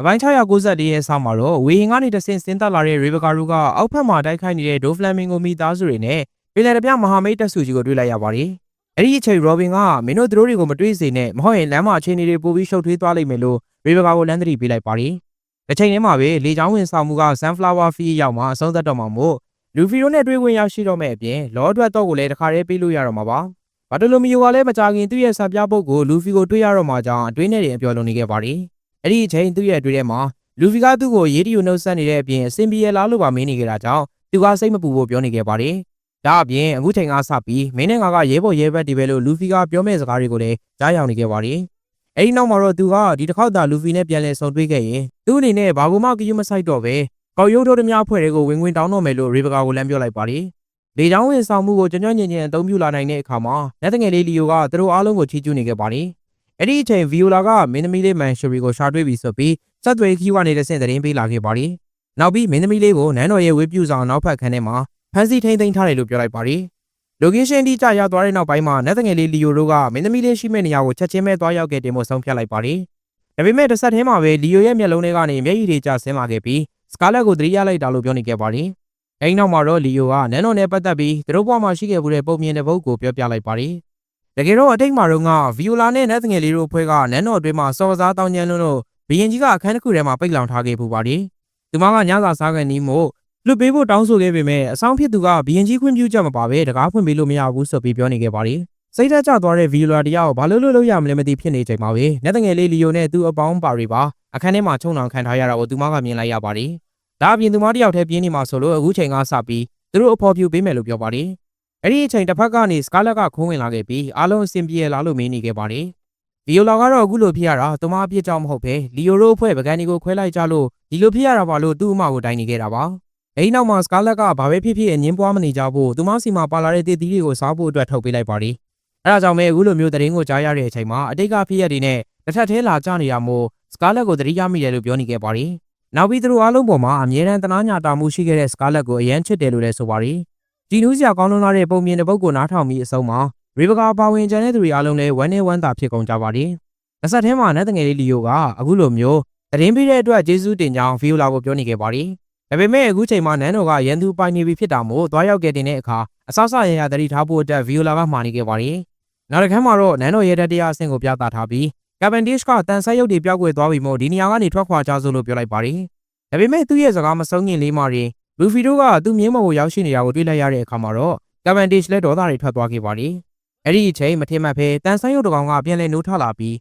အပိုင်း694ရဲ့ဆောင်းမှာတော့ဝေဟင်ကနေတဆင့်ဆင်းသက်လာတဲ့ရေဘကာတို့ကအောက်ဖက်မှာတိုက်ခိုက်နေတဲ့ဒိုဖလမ်မင်ကိုမိသားစုတွေနဲ့ပြည်နယ်တပြမဟာမိတ်တပ်စုကြီးကိုတွေ့လိုက်ရပါတယ်။အဲ့ဒီအချိန်ရောဘင်ကမင်းတို့သူတို့တွေကိုမတွေ့စေနဲ့မဟုတ်ရင်လမ်းမှာအခြေအနေတွေပိုပြီးရှုပ်ထွေးသွားလိမ့်မယ်လို့ရေဘကာကိုလမ်းသတိပေးလိုက်ပါတယ်။တစ်ချိန်တည်းမှာပဲလေချောင်းဝင်ဆောင်မှုက Sunflower Field ရောက်မှအဆုံးသတ်တော့မှာမို့လူဖီတို့နဲ့တွေ့ခွင့်ရရှိတော့မဲ့အပြင်လောအတွက်တော့ကိုလည်းတခါတည်းပေးလို့ရတော့မှာပါ။ဘာတလိုမီယိုကလည်းမကြခင်သူ့ရဲ့ဆပ်ပြပုတ်ကိုလူဖီကိုတွေ့ရတော့မှကြောင့်အတွင်းနဲ့တင်အပြော်လုံးနေခဲ့ပါတယ်။ အဲ့ဒီအချိန်သူ့ရဲ့အတွင်းထဲမှာလူဖီကသူ့ကိုရေးတီကိုနှုတ်ဆက်နေတဲ့အပြင်အစင်ပြေလားလို့ပါမင်းနေကြတာကြောင့်သူကစိတ်မပူဖို့ပြောနေခဲ့ပါတယ်။ဒါအပြင်အခုချိန်ကစပြီးမင်းနဲ့ငါကရဲဘော်ရဲဘက်ဒီပဲလို့လူဖီကပြောမဲ့စကားတွေကိုလည်းကြားရောက်နေခဲ့ပါတယ်။အဲဒီနောက်မှာတော့သူကဒီတစ်ခေါက်သာလူဖီနဲ့ပြန်လည်ဆုံတွေ့ခဲ့ရင်သူ့အနေနဲ့ဘာကူမှကြည့်မဆိုင်တော့ပဲကောက်ရုပ်တို့တများအဖွဲ့တွေကိုဝင်ဝင်တောင်းတော့မယ်လို့ရေဘကာကိုလမ်းပြောလိုက်ပါတယ်။လေချောင်းဝင်ဆောင်မှုကိုကြွကြွညင်ညင်အသုံးပြုလာနိုင်တဲ့အခါမှာလက်တငယ်လေးလီယိုကသူတို့အားလုံးကိုချီးကျူးနေခဲ့ပါတယ်။ အဲ့ဒီအချိန်ဗီယိုလာကမင်းသမီးလေးမန်ရှရီကိုရှာတွေ့ပြီဆိုပြီးဆက်သွယ်ခီးကနေတဆင့်သတင်းပေးလာခဲ့ပါတယ်။နောက်ပြီးမင်းသမီးလေးကိုနန်းတော်ရဲ့ဝေပြူဆောင်နောက်ဖက်ခန်းထဲမှာဖမ်းဆီးထိန်းသိမ်းထားတယ်လို့ပြောလိုက်ပါတယ်။ location တိကျရောက်သွားတဲ့နောက်ပိုင်းမှာနတ်တငယ်လေးလီယိုတို့ကမင်းသမီးလေးရှိမဲ့နေရာကိုချက်ချင်းပဲသွားရောက်ခဲ့တယ်မို့ဆုံးဖြတ်လိုက်ပါတယ်။ဒါပေမဲ့တစ်ဆက်တည်းမှာပဲလီယိုရဲ့မျက်လုံးထဲကနေမျက်ရည်တွေကျဆင်းလာခဲ့ပြီးစကားလက်ကိုသတိရလိုက်တာလို့ပြောနေခဲ့ပါတယ်။အဲဒီနောက်မှာတော့လီယိုကနန်းတော်နဲ့ပတ်သက်ပြီးသူတို့ဘဝမှာရှိခဲ့မှုတဲ့ပုံမြင်တဲ့ဘုတ်ကိုပြောပြလိုက်ပါတယ်။ တကယ်တော့အတိတ်မှာတော့ကဗီယိုလာနဲ့နတ်တငယ်လေးတို့အဖွဲ့ကနန်းတော်အတွင်းမှာစော်စားတောင်းကျမ်းလို့လို့ဘီရင်ကြီးကအခန်းတစ်ခုထဲမှာပိတ်လောင်ထားခဲ့ပူပါတယ်။သူမကညစာစားကန်နီးမို့လွတ်ပေးဖို့တောင်းဆိုခဲ့ပေမဲ့အဆောင်ဖြစ်သူကဘီရင်ကြီးခွင့်ပြုချက်မပါဘဲတကားဖွင့်ပေးလို့မရဘူးဆိုပြီးပြောနေခဲ့ပါတယ်။စိတ်ဓာတ်ကျသွားတဲ့ဗီယိုလာတရားကိုဘာလို့လို့လုပ်ရမလဲမသိဖြစ်နေချိန်မှာပဲနတ်တငယ်လေးလီယိုနဲ့သူ့အပေါင်းပါတွေပါအခန်းထဲမှာချုံနှောင်ခံထားရတာကိုသူမကမြင်လိုက်ရပါတယ်။ဒါအပြင်သူမတစ်ယောက်တည်းပြင်းနေမှာဆိုလို့အခုချိန်ကစပြီးသူတို့အဖော်ပြပေးမယ်လို့ပြောပါတယ်။ အဲ့ဒီအချိန်တစ်ဖက်ကနေစကားလက်ကခိုးဝင်လာခဲ့ပြီးအားလုံးအဆင်ပြေလာလို့မင်းနေခဲ့ပါတယ်။ဗီယိုလာကတော့အခုလိုဖြစ်ရတာသူမအပြစ်ကြောင့်မဟုတ်ပဲလီယိုရိုအဖွဲ့ပကံဒီကိုခွဲလိုက်ကြလို့ဒီလိုဖြစ်ရတာပါလို့သူ့အမကိုတိုင်နေခဲ့တာပါအဲဒီနောက်မှာစကားလက်ကဘာပဲဖြစ်ဖြစ်အငင်းပွားမနေကြဖို့သူမစီမှာပါလာတဲ့တည်တည်တွေကိုစားဖို့အတွက်ထုတ်ပေးလိုက်ပါတယ်အဲဒါကြောင့်ပဲအခုလိုမျိုးသတင်းကိုကြားရတဲ့အချိန်မှာအတိတ်ကဖြစ်ရတဲ့နဲ့တစ်ထပ်သေးလာကြနေတာမို့စကားလက်ကိုသတိရမိတယ်လို့ပြောနေခဲ့ပါတယ်နောက်ပြီးသူတို့အားလုံးပေါ်မှာအမြဲတမ်းတနာညာတာမှုရှိခဲ့တဲ့စကားလက်ကိုအရန်ချစ်တယ်လို့လည်းဆိုပါတယ် ဒီနူးစရာကောင်းလွန်းလာတဲ့ပုံမြင်တဲ့ပုဂ္ဂိုလ်နားထောင်ပြီးအဆုံးမှာရေဘကာပါဝင်ကျန်တဲ့သူတွေအားလုံးလည်းဝမ်းနဲ့ဝမ်းသာဖြစ်ကုန်ကြပါတယ်။တစ်ဆက်တည်းမှာနတ်တငယ်လေးလီယိုကအခုလိုမျိုးသတင်းပေးတဲ့အတွက်ကျေးဇူးတင်ကြောင်းဗီယိုလာကိုပြောနေခဲ့ပါတယ်။ဒါပေမဲ့အခုချိန်မှာနန်းတော်ကရန်သူပိုင်နေပြီဖြစ်တာမို့သွားရောက်ခဲ့တဲ့အခါအဆဆရရတတိထားဖို့အတွက်ဗီယိုလာကမှာနေခဲ့ပါတယ်။နောက်တစ်ခါမှာတော့နန်းတော်ရဲတဲ့တရားအဆင့်ကိုပြသထားပြီးကပန်ဒစ်ကတန်ဆက်ရုပ်တွေပြောက်ကွယ်သွားပြီမို့ဒီနေရာကနေထွက်ခွာကြစို့လို့ပြောလိုက်ပါတယ်။ဒါပေမဲ့သူ့ရဲ့စကားမဆုံးခင်လေးမှရင် လူဖီတို့ကသူ့မြင်းမော်ကိုရောက်ရှိနေတာကိုတွေ့လိုက်ရတဲ့အခါမှာတော့ကပန်ဒစ်လည်းဒေါသတွေထွက်သွားခဲ့ပါတယ်။အဲ့ဒီအချိန်မထင်မှတ်ဖဲတန်ဆက်ရုပ်တကောင်ကပြန်လဲနိုးထလာပြီး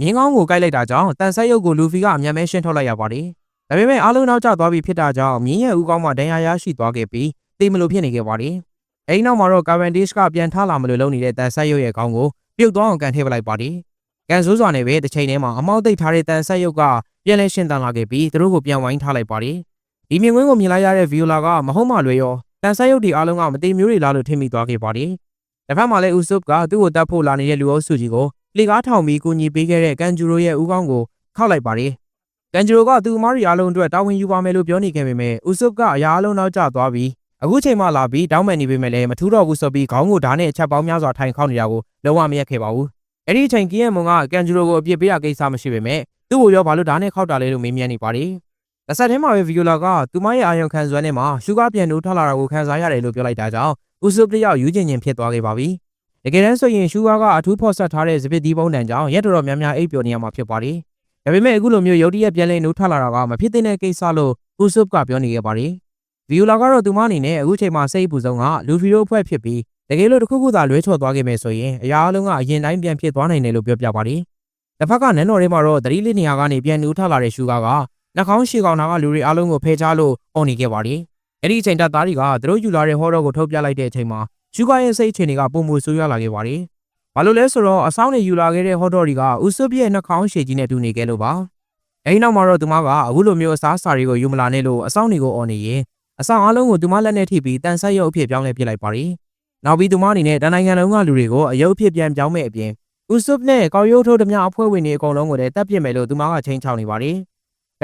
မြင်းကောင်းကိုကိုက်လိုက်တာကြောင့်တန်ဆက်ရုပ်ကိုလူဖီကအမြန်မဲရှင်းထုတ်လိုက်ရပါတယ်။ဒါပေမဲ့အားလုံးနောက်ကျသွားပြီဖြစ်တာကြောင့်မြင်းရဲ့ဦးကောင်းမှဒဏ်ရာရရှိသွားခဲ့ပြီးတေးမလို့ဖြစ်နေခဲ့ပါတယ်။အဲဒီနောက်မှာတော့ကာဗန်ဒစ်ကပြန်ထလာမလို့လုပ်နေတဲ့တန်ဆက်ရုပ်ရဲ့ကောင်းကိုပြုတ်သွားအောင်ကန်ထည့်ပလိုက်ပါတယ်။ကန်ဆိုးစွာနဲ့ပဲတစ်ချိန်တည်းမှာအမောက်သိပ်ထားတဲ့တန်ဆက်ရုပ်ကပြန်လဲရှင်းတန်လာခဲ့ပြီးသူတို့ကိုပြန်ဝိုင်းထားလိုက်ပါတယ်။ ဒီမြင်ကွင်းကိုမြင်လိုက်ရတဲ့ဗီယိုလာကမဟုတ်မှလွယ်ရောတန်ဆက်ရုပ်ဒီအားလုံးကမတိမျိုးတွေလားလို့ထင်မိသွားခဲ့ပါတယ်။တစ်ဖက်မှာလည်းဦးဆုပ်ကသူ့ကိုတတ်ဖို့လာနေတဲ့လူအုပ်စုကြီးကိုလေကားထောင်ပြီးကူညီပေးခဲ့တဲ့ကန်ဂျူရိုရဲ့ဦးကောင်းကိုခောက်လိုက်ပါတယ်။ကန်ဂျူရိုကသူ့အမားရီအားလုံးအတွက်တာဝန်ယူပါမယ်လို့ပြောနေခဲ့ပေမဲ့ဦးဆုပ်ကအရာအလုံးနောက်ကျသွားပြီးအခုချိန်မှလာပြီးတောင်းပန်နေပေမဲ့လည်းမထူးတော့ဘူးဆိုပြီးခေါင်းကိုဓာတ်နဲ့အချက်ပေါင်းများစွာထိုင်ခေါက်နေတာကိုလုံးဝမရက်ခဲ့ပါဘူး။အဲ့ဒီအချိန်ကီယန်မွန်ကကန်ဂျူရိုကိုအပြစ်ပေးရကိစ္စမရှိပေမဲ့သူ့ကိုရောဘာလို့ဓာတ်နဲ့ခောက်တာလဲလို့မေးမြန်းနေပါတယ်။ တစ်ဆက်တည်းမှာပဲဗီယိုလာကသူမရဲ့အာရုံခံစွမ်းထဲမှာရှုကားပြန်နိုးထလာတာကိုခံစားရတယ်လို့ပြောလိုက်တာကြောင့်ဦးဆုပ်တယောက်ယူကျင်ကျင်ဖြစ်သွားခဲ့ပါပြီ။တကယ်တမ်းဆိုရင်ရှူကားကအထူးဖော်ဆက်ထားတဲ့စပစ်ဒီပုံတန်ကြောင့်ရက်တော်တော်များများအိပ်ပျော်နေရမှာဖြစ်ပါတယ်။ဒါပေမဲ့အခုလိုမျိုးရုတ်တရက်ပြန်လဲနိုးထလာတာကမဖြစ်သင့်တဲ့ကိစ္စလို့ဦးဆုပ်ကပြောနေခဲ့ပါတယ်။ဗီယိုလာကတော့သူမအနေနဲ့အခုချိန်မှာစိတ်ပူဆုံးကလူဖီတို့အဖွဲ့ဖြစ်ပြီးတကယ်လို့တစ်ခုခုသာလွဲချော်သွားခဲ့မယ်ဆိုရင်အရာအလုံးကအရင်တိုင်းပြန်ဖြစ်သွားနိုင်တယ်လို့ပြောပြပါတယ်။တစ်ဖက်ကနန်းတော်ထဲမှာတော့သတိလေးနေရာကနေပြန်နိုးထလာတဲ့ရှူကားက နှာခေါင်းရှည်ကောင်နာကလူတွေအားလုံးကိုဖယ်ချလို့អော်နေခဲ့ပါတယ်။အဲ့ဒီအချိန်တပ်သားတွေကသူတို့ယူလာတဲ့ဟောတော့ကိုထုတ်ပြလိုက်တဲ့အချိန်မှာရှူကာရဲ့စိတ်အခြေအနေကပုံမူဆိုးရွားလာခဲ့ပါတယ်။ဘာလို့လဲဆိုတော့အဆောင်တွေယူလာခဲ့တဲ့ဟောတော့တွေကဥစွပ်ရဲ့နှာခေါင်းရှည်ကြီးနဲ့တူနေခဲ့လို့ပါ။အဲဒီနောက်မှာတော့သူမကအခုလိုမျိုးအစားအစာတွေကိုယူမလာနဲ့လို့အဆောင်တွေကိုអော်နေရင်အဆောင်အားလုံးကိုသူမလက်နဲ့ထိပြီးတန်ဆက်ရုပ်အဖြစ်ပြောင်းလဲပြစ်လိုက်ပါတယ်။နောက်ပြီးသူမအနေနဲ့တနိုင်ငံလုံးကလူတွေကိုအယုတ်အဖြစ်ပြန်ပြောင်းမဲ့အပြင်ဥစွပ်နဲ့ကောက်ရုပ်ထုတ်သမျှအဖွဲ့ဝင်တွေအကုန်လုံးကိုလည်းတပ်ပစ်မယ်လို့သူမကချိန်ချောက်နေပါတယ်။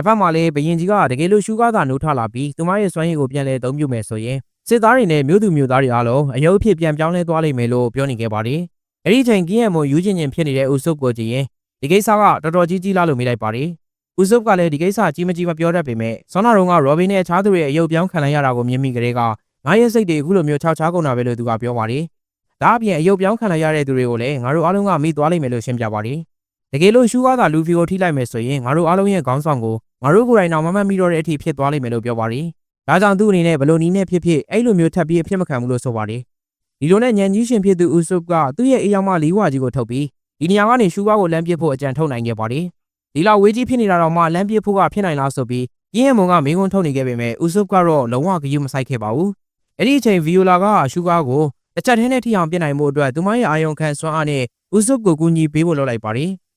တစ်ဖက်မှာလည်းဘရင်ကြီးကတကယ်လို့ရှူကားသာနိုးထလာပြီးသူမရဲ့စွမ်းရည်ကိုပြန်လဲအသုံးပြုမယ်ဆိုရင်စစ်သားတွေနဲ့မြို့သူမြို့သားတွေအားလုံးအယုတ်အဖြစ်ပြန်ပြောင်းလဲသွားလိမ့်မယ်လို့ပြောနေခဲ့ပါတယ်။အဲ့ဒီချိန်ကင်းရဲ့မွန်ယူချင်းချင်းဖြစ်နေတဲ့ဥစွပ်ကိုကြည့်ရင်ဒီကိစ္စကတော်တော်ကြီးကြီးလာလို့မိလိုက်ပါတယ်။ဦးဆုပ်ကလည်းဒီကိစ္စကြီးမကြီးမပြောတတ်ပေမဲ့ဆောနာရုံကရော်ဘင်နဲ့အခြားသူတွေရဲ့အယုတ်ပြောင်းခံလိုက်ရတာကိုမြင်မိကြတဲ့ကငါရဲ့စိတ်တွေအခုလိုမျိုးခြောက်ခြားကုန်တာပဲလို့သူကပြောပါတယ်။ဒါအပြင်အယုတ်ပြောင်းခံလိုက်ရတဲ့သူတွေကိုလည်းငါတို့အားလုံးကမိသွားလိမ့်မယ်လို့ရှင်းပြပါတယ်။တကယ်လို့ရှူကားသာလူဖီကိုထိလိုက်မယ်ဆိုရင်ငါတို့အားလုံးရဲ့ခေါင်းဆောင်ကို ငါတို့ကိုယ်တိုင်တော့မမှတ်မိတော့တဲ့အထိဖြစ်သွားလိမ့်မယ်လို့ပြောပါတယ်။ဒါကြောင့်သူ့အနေနဲ့ဘလို့နီးနဲ့ဖြစ်ဖြစ်အဲ့လိုမျိုးထပ်ပြီးအဖြစ်မခံဘူးလို့ဆိုပါတယ်။ဒီလိုနဲ့ညံကြီးရှင်ဖြစ်သူဦးဆုပ်ကသူ့ရဲ့အေးရောက်မလီဝါကြီးကိုထုတ်ပြီးဒီနေရာကနေရှူကားကိုလမ်းပစ်ဖို့အကြံထုတ်နိုင်ခဲ့ပါတယ်။ဒီလောက်ဝေးကြီးဖြစ်နေတာတော့မှလမ်းပစ်ဖို့ကဖြစ်နိုင်လားဆိုပြီးပြင်းရမုံကမင်းကုန်းထုတ်နေခဲ့ပေမဲ့ဦးဆုပ်ကတော့လုံးဝဂရုမစိုက်ခဲ့ပါဘူး။အဲ့ဒီအချိန်ဗီယိုလာကရှူကားကိုတစ်ချက်တည်းနဲ့ထိအောင်ပြစ်နိုင်မှုအတွက်သူမရဲ့အာယုံခံစွမ်းအားနဲ့ဦးဆုပ်ကိုကူညီပေးဖို့လုပ်လိုက်ပါတယ်။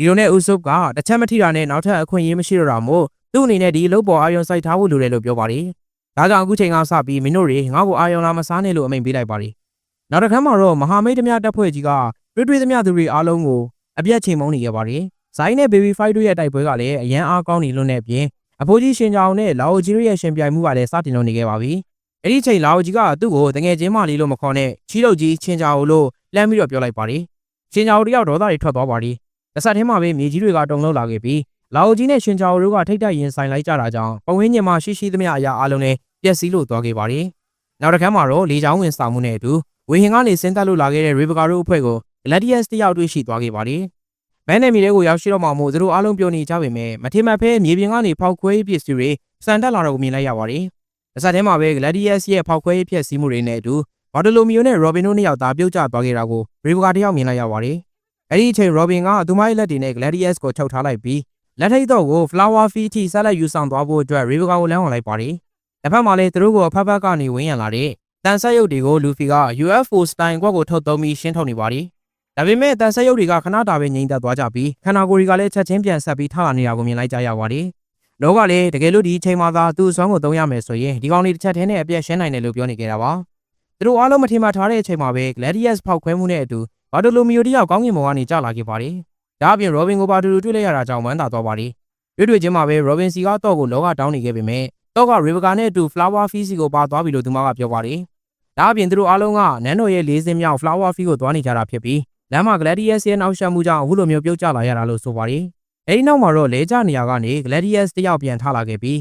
ဒီလိုနဲ့ဦးဆုပ်ကတစ်ချက်မထိတာနဲ့နောက်ထပ်အခွင့်အရေးမရှိတော့တာမို့သူ့အနေနဲ့ဒီအလုပ်ပေါ်အာယုံစိုက်ထားဖို့လိုတယ်လို့ပြောပါတယ်။ဒါကြောင့်အခုချိန်ကစပြီးမင်းတို့တွေငါ့ကိုအာယုံလာမစားနဲ့လို့အမိန့်ပေးလိုက်ပါတယ်။နောက်တစ်ခါမှတော့မဟာမိတ်သမျှတပ်ဖွဲ့ကြီးကတွေ့တွေ့သမျှသူတွေအားလုံးကိုအပြတ်ချိန်မုံနေခဲ့ပါတယ်။ဇိုင်းနဲ့ Baby Fight တို့ရဲ့တိုက်ပွဲကလည်းအရန်အားကောင်းနေလွန်းတဲ့အပြင်အဖိုးကြီးရှင်ကြောင်နဲ့လာအိုကြီးတို့ရဲ့ရှင်ပြိုင်မှုကလည်းစတင်လို့နေခဲ့ပါပြီ။အဲ့ဒီချိန်လာအိုကြီးကသူ့ကိုတငယ်ချင်းမလေးလို့မခေါ်နဲ့ချီလုတ်ကြီးချင်းကြောင်လို့လှမ်းပြီးတော့ပြောလိုက်ပါတယ်။ရှင်ကြောင်တယောက်ဒေါသတွေထွက်သွားပါတယ်။ တစ်ဆက်တည်းမှာပဲမြေကြီးတွေကတုံလုံးလာခဲ့ပြီးလာအိုကြီးနဲ့ရှင်ကြောင်တို့ကထိတ်တိုက်ရင်ဆိုင်လိုက်ကြတာကြောင့်ပဝင်းညင်မှာရှိရှိသမျှအရာအလုံးနဲ့ပျက်စီးလို့သွားခဲ့ပါတယ်။နောက်တစ်ခါမှာတော့လေချောင်းဝင်ဆောင်မှုနဲ့အတူဝေဟင်ကနေဆင်းသက်လို့လာခဲ့တဲ့ရေဘကာတို့အဖွဲ့ကို Gladius တယောက်တွေ့ရှိသွားခဲ့ပါတယ်။ဘန်းနယ်မီတွေကိုရောက်ရှိတော့မှမို့သူတို့အားလုံးပြောနေကြပေမဲ့မထေမဖဲမြေပြင်ကနေဖောက်ခွဲရေးပစ္စည်းတွေစံတက်လာတော့ကိုမြင်လိုက်ရပါတယ်။အစထဲမှာပဲ Gladius ရဲ့ဖောက်ခွဲရေးဖြစ်စည်းမှုတွေနဲ့အတူဘာဒလိုမီယိုနဲ့ Robin တို့နှစ်ယောက်သာပြုတ်ကျသွားခဲ့တာကိုရေဘကာတယောက်မြင်လိုက်ရပါတယ်။ အဲ့ဒီအချိန် Robin ကသူမရဲ့လက်တွေနဲ့ Gladius ကိုချုပ်ထားလိုက်ပြီးလက်ထိတ်တော့ကို Flower Fee ထိဆက်လက်ယူဆောင်သွားဖို့အတွက်ရေဘကာကိုလမ်းဝင်လိုက်ပါတယ်။တစ်ဖက်မှာလည်းသူတို့ကိုအဖက်ဖက်ကနေဝင်းရံလာတဲ့တန်ဆက်ရုပ်တွေကိုလူဖီက UFO စတိုင်ကွက်ကိုထုတ်သုံးပြီးရှင်းထုတ်နေပါတယ်။ဒါပေမဲ့တန်ဆက်ရုပ်တွေကခဏတာပဲငြိမ်သက်သွားကြပြီးခန္ဓာကိုယ်တွေကလည်းချက်ချင်းပြန်ဆက်ပြီးထလာနေတာကိုမြင်လိုက်ကြရပါတယ်။လောကလည်းတကယ်လို့ဒီအချိန်မှသာသူ့အစွမ်းကိုသုံးရမယ်ဆိုရင်ဒီကောင်လေးတစ်ချက်တည်းနဲ့အပြည့်ရှင်းနိုင်တယ်လို့ပြောနေကြတာပါ။သူတို့အားလုံးမထင်မှထားတဲ့အချိန်မှာပဲ Gladius ဖောက်ခွဲမှုနဲ့အတူ ဘာတိုလိုမီယိုတယောက်ကောင်းကင်ဘုံကနေကျလာခဲ့ပါတယ်။ဒါအပြင် Robin ကိုဘာတူတူတွေ့လိုက်ရတာကြောင့်ဝမ်းသာသွားပါတယ်။တွေ့တွေ့ချင်းမှာပဲ Robin စီကတော့ကိုလောကတောင်းနေခဲ့ပေမဲ့တော့က Rebecca နဲ့အတူ Flower Feast စီကိုပါသွားပြီလို့သူမကပြောပါတယ်။ဒါအပြင်သူတို့အားလုံးကနန်းတော်ရဲ့လေးစင်းမြောက် Flower Feast ကိုသွားနေကြတာဖြစ်ပြီးလမ်းမှာ Gladius ရဲ့နောက်ဆက်မှုကြောင့်အခုလိုမျိုးပြုတ်ကျလာရတာလို့ဆိုပါတယ်။အဲဒီနောက်မှာတော့လဲကျနေရာကနေ Gladius တယောက်ပြန်ထလာခဲ့ပြီး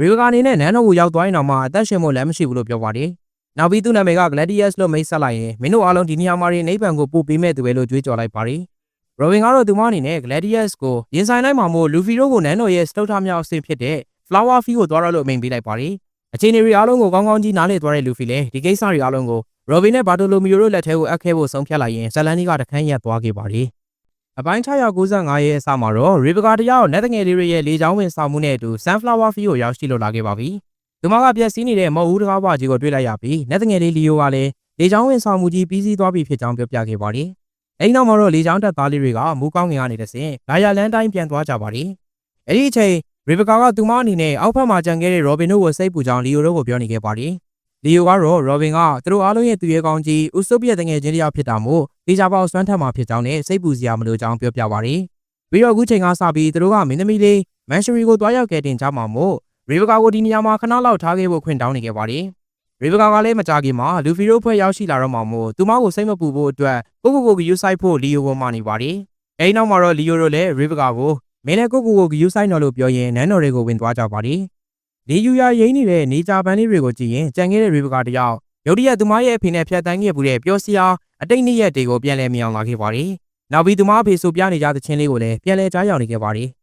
Rebecca အနေနဲ့နန်းတော်ကိုရောက်သွားရင်တော့မှအသက်ရှင်ဖို့လည်းမရှိဘူးလို့ပြောပါတယ်။ နောက်ပြီးသူ့နာမည်က Gladius လို့မိတ်ဆက်လိုက်ရင်မင်းတို့အားလုံးဒီနေရာမှာနေနိဗ္ဗာန်ကိုပို့ပေးမဲ့သူပဲလို့ကြွေးကြော်လိုက်ပါတယ်။ Robin ကတော့သူမအနေနဲ့ Gladius ကိုရင်ဆိုင်လိုက်မှာမို့ Luffy တို့ကိုနန်းတော်ရဲ့စတုထမြောက်အဆင့်ဖြစ်တဲ့ Flower Fee ကိုသွားရလို့အမိန့်ပေးလိုက်ပါတယ်။အခြေအနေတွေအားလုံးကိုကောင်းကောင်းကြီးနားလည်သွားတဲ့ Luffy လည်းဒီကိစ္စတွေအားလုံးကို Robin နဲ့ Bartolomeo တို့လက်ထဲကိုအပ်ခဲ့ဖို့ဆုံးဖြတ်လိုက်ရင်ဇလန်နီကတခန်းရက်သွားခဲ့ပါတယ်။အပိုင်း695ရဲ့အစမှာတော့ Rebecca တယောက်လက်တငယ်လေးတွေရဲ့လေချောင်းဝင်ဆောင်မှုနဲ့အတူ Sunflower Fee ကိုရောက်ရှိလို့လာခဲ့ပါပြီ။ သူမကပြက်စီးနေတဲ့မုတ်ဦးတကားပွားကြီးကိုတွေ့လိုက်ရပြီးလက်တငယ်လေးလီယိုကလည်းလေချောင်းဝင်ဆောင်မှုကြီးပြီးစီးသွားပြီဖြစ်ကြောင်းပြောပြခဲ့ပါတယ်။အဲဒီနောက်မှာတော့လေချောင်းတက်သားလေးတွေကမူးကောင်းငင်ကနေတဆင့်ဂါယာလန်တိုင်းပြန်သွားကြပါတယ်။အဲဒီအချိန်ရေဘကာကသူမအနေနဲ့အောက်ဖက်မှာကြံခဲ့တဲ့ Robin တို့ကိုစိတ်ပူကြောင်းလီယိုတို့ကိုပြောနေခဲ့ပါတယ်။လီယိုကတော့ Robin ကသူတို့အားလုံးရဲ့သူရဲကောင်းကြီးဥဆုပ်ပြတဲ့ငယ်ချင်းတယောက်ဖြစ်တာမို့တေချာပေါစွမ်းထက်မှာဖြစ်ကြောင်းနဲ့စိတ်ပူစရာမလိုကြောင်းပြောပြပါတယ်။ပြီးတော့အခုချိန်ကစပြီးသူတို့ကမင်းသမီးလေးမန်ရှရီကိုတွားရောက်ခဲ့တင်ကြမှာမို့ ရေဘကာကိုဒီနေရာမှာခဏလောက်ထားခဲ့ဖို့ခွင့်တောင်းနေခဲ့ပါတယ်။ရေဘကာကလည်းမကြခင်မှာလူဖီတို့ဖွဲ့ရောက်ရှိလာတော့မှမို့သူမကိုစိတ်မပူဖို့အတွက်ကိုကိုကိုကိုယူဆိုင်ဖို့လီယိုကိုမှနေပါတယ်။အဲဒီနောက်မှာတော့လီယိုတို့လည်းရေဘကာကိုမင်းလည်းကိုကိုကိုဂယူဆိုင်တော်လို့ပြောရင်နန်းတော်တွေကိုဝင်သွားကြပါလိ။ဒီယူရရင်းနေတဲ့နေကြပန်းလေးတွေကိုကြည့်ရင်ကြံခဲ့တဲ့ရေဘကာတယောက်ရုတ်တရက်သူမရဲ့အဖေနဲ့ဖျက်တန်းခဲ့မှုတဲ့ပျော်စရာအတိတ်နေ့ရက်တွေကိုပြန်လဲမြင်အောင်လာခဲ့ပါလိ။နောက်ပြီးသူမအဖေဆိုပြနေကြတဲ့ချင်းလေးကိုလည်းပြန်လဲကြားရောက်နေခဲ့ပါလိ။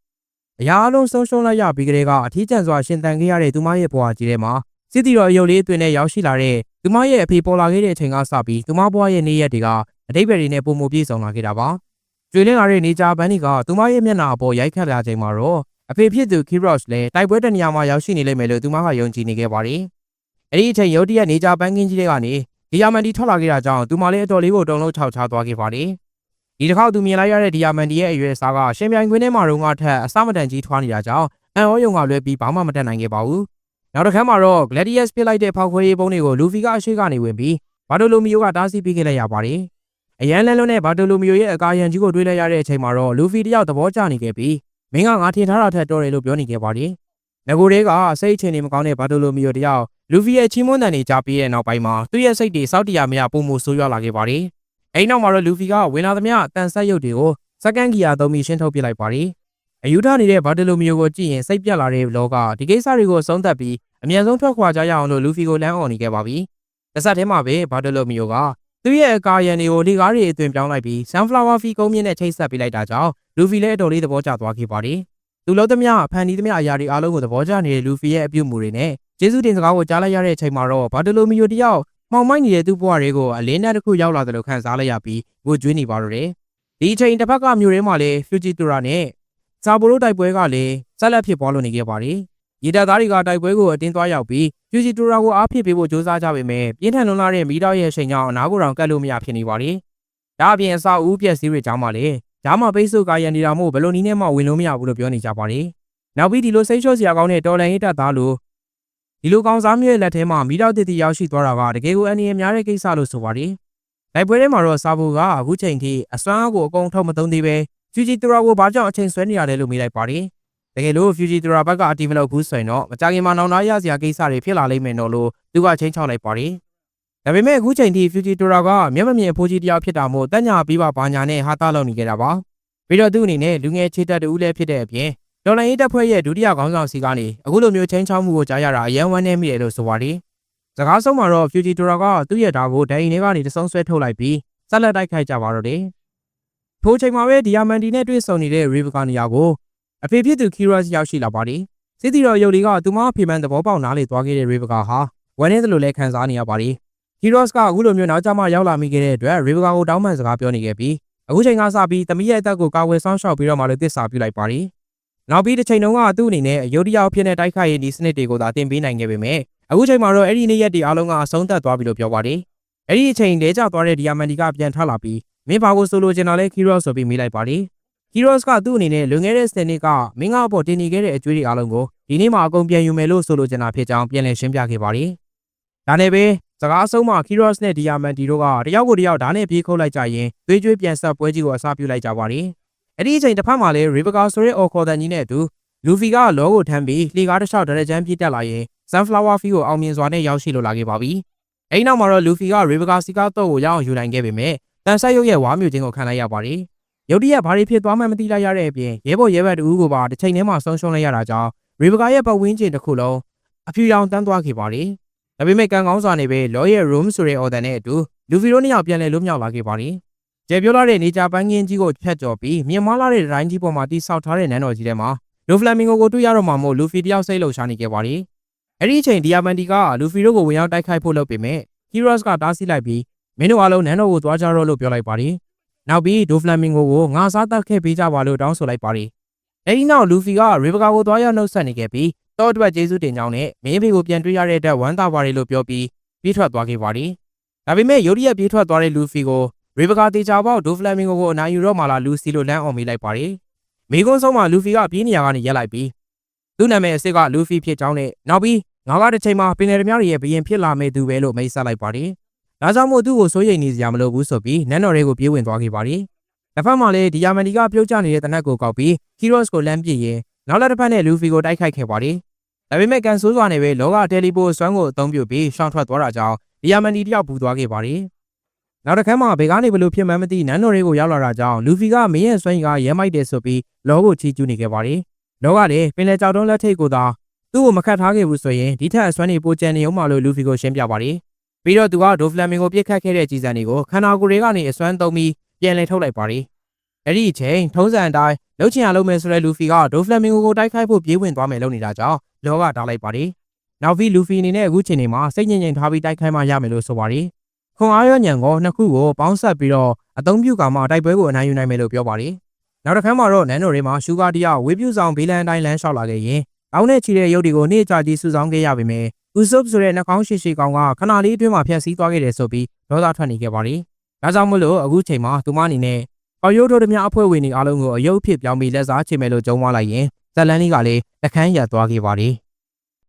အရာအလုံးဆုံးရှုံးလိုက်ရပြီးကလေးကအထီးကျန်စွာရှင်သန်ခဲ့ရတဲ့သူမရဲ့ဘဝကြီးထဲမှာစစ်တီတော်အယုတ်လေးအတွင်နဲ့ရောက်ရှိလာတဲ့သူမရဲ့အဖေပေါ်လာခဲ့တဲ့အချိန်ကစပြီးသူမဘဝရဲ့နေ့ရက်တွေကအတိတ်ဘယ်တွေနဲ့ပုံမပြေဆောင်လာခဲ့တာပါ။ကျွေးလင်းလာတဲ့နေကြပန်းတွေကသူမရဲ့မျက်နှာအပေါ်ရိုက်ခတ်လာချိန်မှာတော့အဖေဖြစ်သူ Kiros လည်းတိုက်ပွဲတနေရာမှာရောက်ရှိနေလိမ့်မယ်လို့သူမကယုံကြည်နေခဲ့ပါတယ်။အဲ့ဒီအချိန်ရုတ်တရက်နေကြပန်းကင်းကြီးတွေကနေဒီယာမန်တီထွက်လာခဲ့တာကြောင့်သူမလည်းအတော်လေးကိုတုံလုံးခြောက်ချသွားခဲ့ပါတယ်။ ဒီတစ်ခေါက်သူမြင်လိုက်ရတဲ့ဒီယာမန်တီရဲ့အရွယ်အစားကရှင်ပြိုင်ခွင်းထဲမှာတော့ငါထက်အစမတန်ကြီးထွားနေတာကြောင့်အန်ဩယုံကလွဲပြီးဘာမှမတတ်နိုင်ခဲ့ပါဘူး။နောက်တစ်ခါမှာတော့ Gladius ပြစ်လိုက်တဲ့ဖောက်ခွဲရေးပုံးတွေကိုလူဖီကအရှိကနေဝင်ပြီးဘာတိုလိုမီယိုကတားဆီးပေးခဲ့လိုက်ရပါတယ်။အရန်လန်းလုံးနဲ့ဘာတိုလိုမီယိုရဲ့အကာယံကြီးကိုတွေးလိုက်ရတဲ့အချိန်မှာတော့လူဖီတယောက်သဘောကျနေခဲ့ပြီးမင်းကငါထင်ထားတာထက်တော်တယ်လို့ပြောနေခဲ့ပါတယ်။ငကိုတွေကစိတ်အခြေအနေမကောင်းတဲ့ဘာတိုလိုမီယိုတယောက်လူဖီရဲ့ချီးမွမ်းတန်တွေကြားပြီးတဲ့နောက်ပိုင်းမှာသူ့ရဲ့စိတ်တွေစောက်တရားမရပုံမှုဆိုးရွားလာခဲ့ပါတယ်။ အဲဒီနောက်မှာတော့လူဖီကဝင်လာသမျှတန်ဆက်ရုပ်တွေကိုစက္ကန့်ကီယာသုံးပြီးရှင်းထုတ်ပြလိုက်ပါတယ်အယူထားနေတဲ့ဘာတလိုမီယိုကိုကြည့်ရင်စိတ်ပြက်လာတဲ့လောကဒီကိစ္စတွေကိုအဆုံးသတ်ပြီးအမြန်ဆုံးထွက်ခွာကြရအောင်လို့လူဖီကိုလမ်းអော်နေခဲ့ပါပြီ။တစ်ဆက်တည်းမှာပဲဘာတလိုမီယိုကသူ့ရဲ့အကာရန်တွေကိုလေကားတွေအသွင်ပြောင်းလိုက်ပြီး sunflower fee ကုန်းမြင့်နဲ့ချိတ်ဆက်ပေးလိုက်တာကြောင့်လူဖီလည်းအတော်လေးသဘောကျသွားခဲ့ပါတယ်။သူလုံးသမျှဖန်တီးသမျှအရာတွေအားလုံးကိုသဘောကျနေတဲ့လူဖီရဲ့အပြုအမူတွေနဲ့ကျေးဇူးတင်စကားကိုကြားလိုက်ရတဲ့အချိန်မှာတော့ဘာတလိုမီယိုတယောက် မှောင်မိုက်နေတဲ့သူ့ဘဝတွေကိုအလင်းနဲ့တစ်ခုရောက်လာတယ်လို့ခံစားလိုက်ရပြီးငိုကြွေးနေပါတော့တယ်။ဒီအချိန်တစ်ဖက်ကမြို့ထဲမှာလည်း Fujitora နဲ့ဇာဘိုရိုတိုက်ပွဲကလည်းဆက်လက်ဖြစ်ပွားလို့နေခဲ့ပါတယ်။ရေတပ်သားတွေကတိုက်ပွဲကိုအတင်းသွားရောက်ပြီး Fujitora ကိုအားဖြစ်ပေးဖို့ကြိုးစားကြပေမဲ့ပြင်းထန်လွန်လာတဲ့မီးတောက်ရဲ့အချိန်ကြောင့်အနားကိုတောင်ကတ်လို့မရဖြစ်နေပါတယ်။ဒါအပြင်အစာအုပ်ပြက်စီးတွေကြောင်းမှလည်းဂျားမပိတ်ဆို့ကာရန်နေတာမို့ဘယ်လိုနည်းနဲ့မှဝင်လို့မရဘူးလို့ပြောနေကြပါတယ်။နောက်ပြီးဒီလိုစိတ်လျှော့စရာကောင်းတဲ့တော်လန်ရေးတပ်သားလို့ ဒီလိုကောင်စားမျိုးရဲ့လက်ထဲမှာမီးတောက်တစ်တီရောက်ရှိသွားတာကတကယ်ကိုအန္တရာယ်များတဲ့ကိစ္စလို့ဆိုပါတယ်။တိုက်ပွဲထဲမှာတော့စာဘူကအခုချိန်ထိအစွမ်းအားကိုအကုန်ထုတ်မသုံးသေးပဲ Fujitora ကိုဘာကြောင့်အချိန်ဆွဲနေရတယ်လို့မေးလိုက်ပါတယ်။တကယ်လို့ Fujitora ဘက်ကအတီးမလုပ်ဘူးဆိုရင်တော့မကြခင်မှာနောင်နာရစရာကိစ္စတွေဖြစ်လာလိမ့်မယ်တော့လို့သူကချင်းချောက်လိုက်ပါတယ်။ဒါပေမဲ့အခုချိန်ထိ Fujitora ကမျက်မမြင်အဖိုးကြီးတယောက်ဖြစ်တာမို့တက်ညာပြီးပါဘာညာနဲ့ဟာတာလုပ်နေကြတာပါ။ပြီးတော့သူ့အနေနဲ့လူငယ်ခြေတက်တူလည်းဖြစ်တဲ့အပြင် ဒေါ်လာရေးတပ်ဖွဲ့ရဲ့ဒုတိယခေါင်းဆောင်စီကနေအခုလိုမျိုးချင်းချောက်မှုကိုကြားရတာအယံဝမ်းနေမိတယ်လို့ဆိုပါတယ်။စကားဆုံးမှာတော့ Fujitora ကသူ့ရဲ့ဓာတ်ကိုဒိုင်အိမ်ထဲကနေတဆုံးဆွဲထုတ်လိုက်ပြီးဆက်လက်တိုက်ခိုက်ကြပါတော့တယ်။ထိုချိန်မှာပဲဒီယာမန်ဒီနဲ့တွေ့ဆုံနေတဲ့ Rebecca နေရာကိုအဖေဖြစ်သူ Kiros ရောက်ရှိလာပါတယ်။စစ်တီတော်ရုပ်လေးကသူမအဖေမှန်သဘောပေါက်နားလေသွားခဲ့တဲ့ Rebecca ဟာဝမ်းနေတယ်လို့လည်းခံစားနေရပါတယ်။ Kiros ကအခုလိုမျိုးနောက်ကျမှရောက်လာမိခဲ့တဲ့အတွက် Rebecca ကိုတောင်းပန်စကားပြောနေခဲ့ပြီးအခုချိန်ကစပြီးသမီးရဲ့အသက်ကိုကာဝယ်ဆောင်ရှောက်ပြီးတော့မှလည်းသစ္စာပြုလိုက်ပါတယ်။ နောက်ပြီးတစ်ချိန်တုန်းကသူ့အနေနဲ့အယုဒ္ဓယအဖြစ်နဲ့တိုက်ခိုက်ရေးဒီစနစ်တွေကိုသာတင်ပေးနိုင်ခဲ့ပေမဲ့အခုချိန်မှာတော့အဲ့ဒီနေ့ရက်တွေအားလုံးကအဆုံးသတ်သွားပြီလို့ပြောပါတယ်။အဲ့ဒီအချိန်လဲကျသွားတဲ့ဒီယာမန်ဒီကပြန်ထလာပြီးမင်းဘာကိုဆိုလိုချင်တာလဲ Kiros ဆိုပြီးမေးလိုက်ပါတယ်။ Kiros ကသူ့အနေနဲ့လွန်ခဲ့တဲ့စနေကမင်းကအပေါ်တင်နေခဲ့တဲ့အကျွေးတွေအားလုံးကိုဒီနေ့မှအကုန်ပြန်ယူမယ်လို့ဆိုလိုချင်တာဖြစ်ကြောင်းပြန်လည်ရှင်းပြခဲ့ပါတယ်။ဒါနဲ့ပဲစကားအဆုံးမှာ Kiros နဲ့ Diamante တို့ကတယောက်ကိုတယောက်ဓာတ်နဲ့ပြေးခုတ်လိုက်ကြရင်သွေးကြွေးပြန်ဆက်ပွဲကြီးကိုအစားပြုလိုက်ကြပါတယ်။ အဲ့ဒီအချိန်တစ်ဖက်မှာလည်း Rebecca ဆိုတဲ့အော်ခေါ်တဲ့ကြီးနဲ့အတူလူဖီကလောကိုထမ်းပြီးလှေကားတစ်လျှောက်ဒရကြမ်းပြည့်တက်လာရင် Sunflower Field ကိုအောင်မြင်စွာနဲ့ရောက်ရှိလိုလာခဲ့ပါပြီ။အဲဒီနောက်မှာတော့လူဖီက Rebecca စီကားတော့ကိုရအောင်ယူနိုင်ခဲ့ပေမဲ့တန်ဆက်ရုပ်ရဲ့ဝါမျိုးချင်းကိုခံလိုက်ရပါတယ်။ရုတ်တရက်ဘာတွေဖြစ်သွားမှမသိလိုက်ရတဲ့အပြင်ရဲဘော်ရဲဘက်တူကိုပါတစ်ချိန်တည်းမှာဆုံးရှုံးလိုက်ရတာကြောင့် Rebecca ရဲ့ပတ်ဝန်းကျင်တစ်ခုလုံးအဖြူရောင်တန်းသွားခဲ့ပါတယ်။ဒါပေမဲ့ကံကောင်းစွာနဲ့ပဲ Lawyer Room ဆိုတဲ့ order နဲ့အတူလူဖီတို့နှစ်ယောက်ပြန်လည်လွတ်မြောက်လာခဲ့ပါတယ်။ ကျေပြောလာတဲ့နေကြပန်းကင်းကြီးကိုဖျက်ကျော်ပြီးမြင်မားလာတဲ့ဒိုင်းကြီးပေါ်မှာတိဆောက်ထားတဲ့နန်းတော်ကြီးထဲမှာလူဖလမင်ဂိုကိုတွေ့ရတော့မှမို့လူဖီတယောက်စိတ်လှုပ်ရှားနေခဲ့ပါတယ်။အဲ့ဒီအချိန်ဒီယာမန်တီကလူဖီတို့ကိုဝင်ရောက်တိုက်ခိုက်ဖို့လုပ်ပေမဲ့ Heroes ကတားဆီးလိုက်ပြီးမင်းတို့အားလုံးနန်းတော်ကိုသွားကြတော့လို့ပြောလိုက်ပါတယ်။နောက်ပြီးဒိုဖလမင်ဂိုကိုငါစားတက်ခဲ့ပေးကြပါလို့တောင်းဆိုလိုက်ပါတယ်။အဲဒီနောက်လူဖီကရေဘကာကိုသွားရောက်နှုတ်ဆက်နေခဲ့ပြီးတော့အတွက်ကျေးဇူးတင်ကြောင်းနဲ့မင်းဖေကိုပြန်တွေ့ရတဲ့အတွက်ဝမ်းသာပါတယ်လို့ပြောပြီးပြေးထွက်သွားခဲ့ပါတယ်။ဒါပေမဲ့ယိုဒီရက်ပြေးထွက်သွားတဲ့လူဖီကို ရေဘကာတေချာပေါက်ဒိုဖလမင်ဂိုကိုအနိုင်ယူတော့မှလာလူစီလိုလမ်းအောင်မိလိုက်ပါတယ်။မိကွန်းဆုံးမှာလူဖီကပြေးနေရကနေရက်လိုက်ပြီးသူ့နာမည်အစ်စ်ကလူဖီဖြစ်ကြောင်းနဲ့နောက်ပြီးငါကတစ်ချိန်မှာပင်လယ်ဓမြတွေရဲ့ဘရင်ဖြစ်လာမဲ့သူပဲလို့မိတ်ဆက်လိုက်ပါတယ်။ဒါကြောင့်မို့သူ့ကိုစိုးရိမ်နေစရာမလိုဘူးဆိုပြီးနန်းတော်တွေကိုပြေးဝင်သွားခဲ့ပါတယ်။တစ်ဖက်မှာလည်းဒီယာမန်ဒီကပြုတ်ကျနေတဲ့တနက်ကိုကောက်ပြီး Heroes ကိုလမ်းပြည့်ရင်နောက်လက်တစ်ဖက်နဲ့လူဖီကိုတိုက်ခိုက်ခဲ့ပါတယ်။ဒါပေမဲ့ကန်ဆိုးစွာနဲ့ပဲလောကတယ်လီပိုအစွမ်းကိုအသုံးပြုပြီးရှောင်ထွက်သွားတာကြောင့်ဒီယာမန်ဒီတယောက်ပူသွားခဲ့ပါတယ်။ နောက်တစ်ခါမှဘယ်ကနေဘလို့ဖြစ်မှန်းမသိနန်းတော်တွေကိုရောက်လာတာကြောင့်လူဖီကမင်းရဲ့စွမ်းရည်ကရဲမိုက်တယ်ဆိုပြီးလောကိုချီကျူးနေခဲ့ပါတယ်။လောကလည်းပင်လယ်ကြောက်တုံးလက်ထိတ်ကိုသာသူ့ကိုမခတ်ထားခဲ့ဘူးဆိုရင်ဒီထက်အစွမ်းနေပိုကျန်နေအောင်မလို့လူဖီကိုရှင်းပြပါတယ်။ပြီးတော့သူကဒိုဖလမ်မင်ကိုပြစ်ခတ်ခဲ့တဲ့ကြီးစံတွေကိုခန္ဓာကိုယ်တွေကနေအစွမ်းသုံးပြီးပြန်လည်ထုတ်လိုက်ပါတယ်။အဲ့ဒီအချိန်ထုံးစံအတိုင်းလှုပ်ချင်ရလုပ်မယ်ဆိုတဲ့လူဖီကဒိုဖလမ်မင်ကိုတိုက်ခိုက်ဖို့ပြေးဝင်သွားမယ်လုပ်နေတာကြောင့်လောကတားလိုက်ပါတယ်။နောက်ပြီးလူဖီအနေနဲ့အခုချိန်နေမှာစိတ်ငြိမ်ငြိမ်ထားပြီးတိုက်ခိုက်မှရမယ်လို့ဆိုပါတယ်။ ခွန်အားရညံကိုနှစ်ခုကိုပေါင်းဆက်ပြီးတော့အသုံးပြုကမှတိုက်ပွဲကိုအနိုင်ယူနိုင်မယ်လို့ပြောပါတယ်။နောက်တစ်ခါမှတော့နန်းတော်တွေမှာရှူဂါတရဝေးပြူဆောင်ဘေးလန်တိုင်းလမ်းလျှောက်လာခဲ့ရင်ကောင်းတဲ့ချီတဲ့ရုပ်တွေကိုနေ့ကြာကြီးစုဆောင်းခဲ့ရပေမယ့်ဥဆုပ်ဆိုတဲ့နှာခေါင်းရှိရှိကောင်ကခဏလေးအတွင်းမှာဖျက်ဆီးသွားခဲ့တယ်ဆိုပြီးဒေါသထွက်နေခဲ့ပါတယ်။ဒါကြောင့်မို့လို့အခုချိန်မှာသူမအနေနဲ့ပေါရိုးတို့တများအဖွဲ့ဝင်တွေအားလုံးကိုအယုတ်ဖြစ်ပြောင်းပြီးလက်စားချေမယ်လို့ကြုံသွားလိုက်ရင်ဇက်လန်လေးကလည်းတခန်းရသွားခဲ့ပါတယ်။